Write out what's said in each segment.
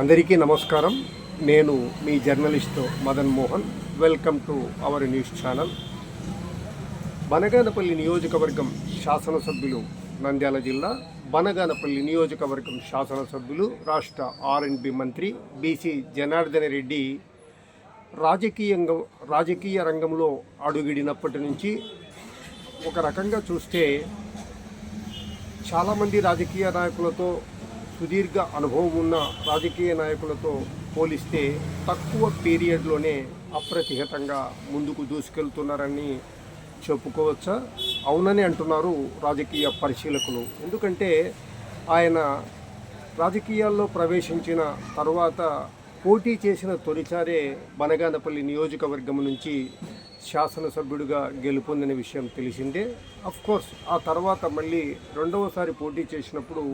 అందరికీ నమస్కారం. నేను మీ journalist Madan Mohan. Welcome to our news channel. Banaganapalli నియోజకవర్గం శాసనసభ్యులు నంద్యాల జిల్లా. బనగానపల్లి నియోజకవర్గం శాసనసభ్యులు రాష్ట్ర ఆర్ఎండ్బి మంత్రి బీసీ జనార్దన రెడ్డి రాజకీయంగా రాజకీయ రంగంలో అడుగిడినప్పటి నుంచి ఒక రకంగా చూస్తే చాలామంది రాజకీయ నాయకులతో సుదీర్ఘ అనుభవం ఉన్న రాజకీయ నాయకులతో పోలిస్తే తక్కువ పీరియడ్లోనే అప్రతిహతంగా ముందుకు దూసుకెళ్తున్నారని చెప్పుకోవచ్చా? అవునని అంటున్నారు రాజకీయ పరిశీలకులు. ఎందుకంటే ఆయన రాజకీయాల్లో ప్రవేశించిన తర్వాత పోటీ చేసిన తొలిసారే బనగానపల్లి నియోజకవర్గం నుంచి శాసనసభ్యుడిగా గెలుపొందిన విషయం తెలిసిందే. కోర్స్ ఆ తర్వాత మళ్ళీ రెండవసారి పోటీ చేసినప్పుడు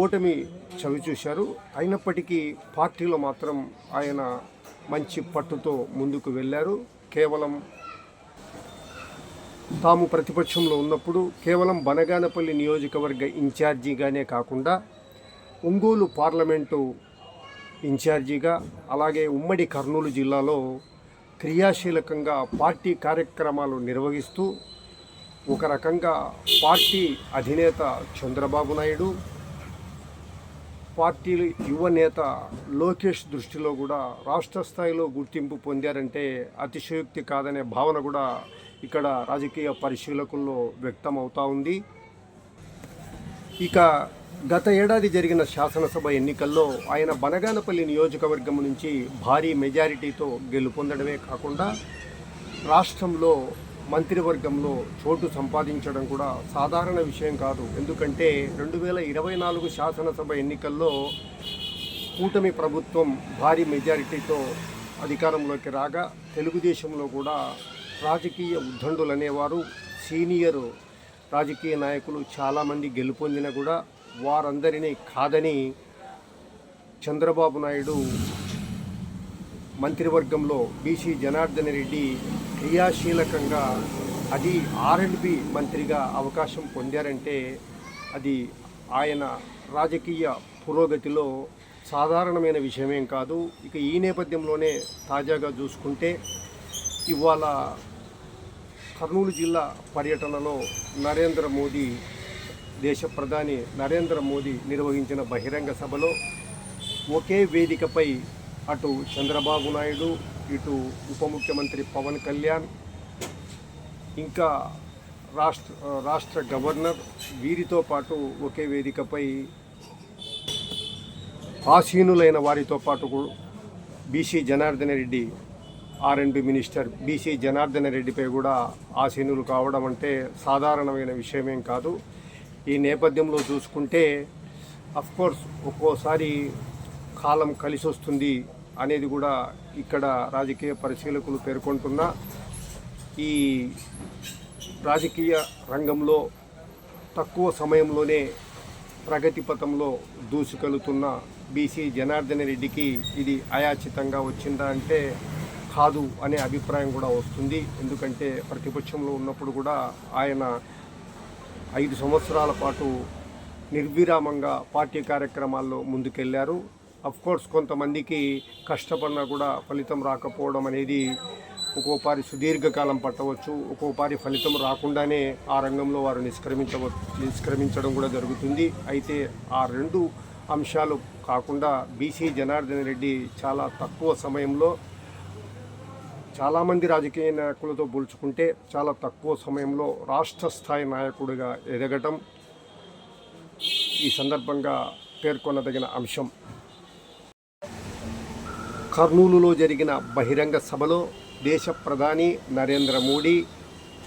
ఓటమి చవి చూశారు. అయినప్పటికీ పార్టీలో మాత్రం ఆయన మంచి పట్టుతో ముందుకు వెళ్ళారు. కేవలం తాము ప్రతిపక్షంలో ఉన్నప్పుడు కేవలం బనగానపల్లి నియోజకవర్గ ఇన్ఛార్జిగానే కాకుండా ఒంగోలు పార్లమెంటు ఇన్ఛార్జిగా అలాగే ఉమ్మడి కర్నూలు జిల్లాలో క్రియాశీలకంగా పార్టీ కార్యక్రమాలు నిర్వహిస్తూ ఒక రకంగా పార్టీ అధినేత చంద్రబాబు నాయుడు పార్టీ యువ నేత లోకేష్ దృష్టిలో కూడా రాష్ట్ర స్థాయిలో గుర్తింపు పొందారంటే అతిశయోక్తి కాదనే భావన కూడా ఇక్కడ రాజకీయ పరిశీలకుల్లో వ్యక్తం అవుతా ఉంది. ఇక గత ఏడాది జరిగిన శాసనసభ ఎన్నికల్లో ఆయన బనగానపల్లి నియోజకవర్గం నుంచి భారీ మెజారిటీతో గెలుపొందడమే కాకుండా రాష్ట్రంలో మంత్రివర్గంలో చోటు సంపాదించడం కూడా సాధారణ విషయం కాదు. ఎందుకంటే రెండు వేల ఇరవై నాలుగు శాసనసభ ఎన్నికల్లో కూటమి ప్రభుత్వం భారీ మెజారిటీతో అధికారంలోకి రాగా తెలుగుదేశంలో కూడా రాజకీయ ఉద్దండులు అనేవారు సీనియర్ రాజకీయ నాయకులు చాలామంది గెలుపొందిన కూడా వారందరినీ కాదని చంద్రబాబు నాయుడు మంత్రివర్గంలో బీసీ జనార్దన్ రెడ్డి క్రియాశీలకంగా అది ఆర్ఎండ్బి మంత్రిగా అవకాశం పొందారంటే అది ఆయన రాజకీయ పురోగతిలో సాధారణమైన విషయమేం కాదు. ఇక ఈ నేపథ్యంలోనే తాజాగా చూసుకుంటే ఇవాళ కర్నూలు జిల్లా పర్యటనలో నరేంద్ర మోదీ దేశ ప్రధాని నరేంద్ర మోదీ నిర్వహించిన బహిరంగ సభలో ఒకే వేదికపై అటు చంద్రబాబు నాయుడు ఇటు ఉప ముఖ్యమంత్రి పవన్ కళ్యాణ్ ఇంకా రాష్ట్ర రాష్ట్ర గవర్నర్ వీరితో పాటు ఒకే వేదికపై ఆసీనులైన వారితో పాటు బీసీ జనార్దన రెడ్డి ఆర్ఎండ్బి మినిస్టర్ బీసీ జనార్దన రెడ్డిపై కూడా ఆసీనులు కావడం అంటే సాధారణమైన విషయమేం కాదు. ఈ నేపథ్యంలో చూసుకుంటే అఫ్కోర్స్ ఒక్కోసారి కాలం కలిసి వస్తుంది అనేది కూడా ఇక్కడ రాజకీయ పరిశీలకులు పేర్కొంటున్న ఈ రాజకీయ రంగంలో తక్కువ సమయంలోనే ప్రగతి పథంలో దూసుకెళుతున్న బీసీ జనార్దన రెడ్డికి ఇది అయాచితంగా వచ్చిందా అంటే కాదు అనే అభిప్రాయం కూడా వస్తుంది. ఎందుకంటే ప్రతిపక్షంలో ఉన్నప్పుడు కూడా ఆయన ఐదు సంవత్సరాల పాటు నిర్విరామంగా పార్టీ కార్యక్రమాల్లో ముందుకెళ్ళారు. కోర్స్ కొంతమందికి కష్టపడినా కూడా ఫలితం రాకపోవడం అనేది ఒక్కోపారి సుదీర్ఘకాలం పట్టవచ్చు ఒక్కోపారి ఫలితం రాకుండానే ఆ రంగంలో వారు నిష్క్రమించవ నిష్క్రమించడం కూడా జరుగుతుంది. అయితే ఆ రెండు అంశాలు కాకుండా బీసీ జనార్దన్ రెడ్డి చాలా తక్కువ సమయంలో చాలామంది రాజకీయ నాయకులతో పోల్చుకుంటే చాలా తక్కువ సమయంలో రాష్ట్ర స్థాయి నాయకుడిగా ఎదగటం ఈ సందర్భంగా పేర్కొనదగిన అంశం. కర్నూలులో జరిగిన బహిరంగ సభలో దేశ ప్రధాని నరేంద్ర మోడీ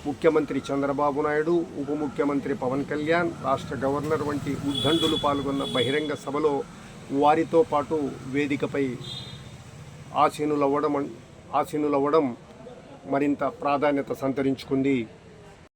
ముఖ్యమంత్రి చంద్రబాబు నాయుడు ఉప ముఖ్యమంత్రి పవన్ కళ్యాణ్ రాష్ట్ర గవర్నర్ వంటి ఉద్దండులు పాల్గొన్న బహిరంగ సభలో వారితో పాటు వేదికపై ఆసీనులవ్వడం ఆసీనులవ్వడం మరింత ప్రాధాన్యత సంతరించుకుంది.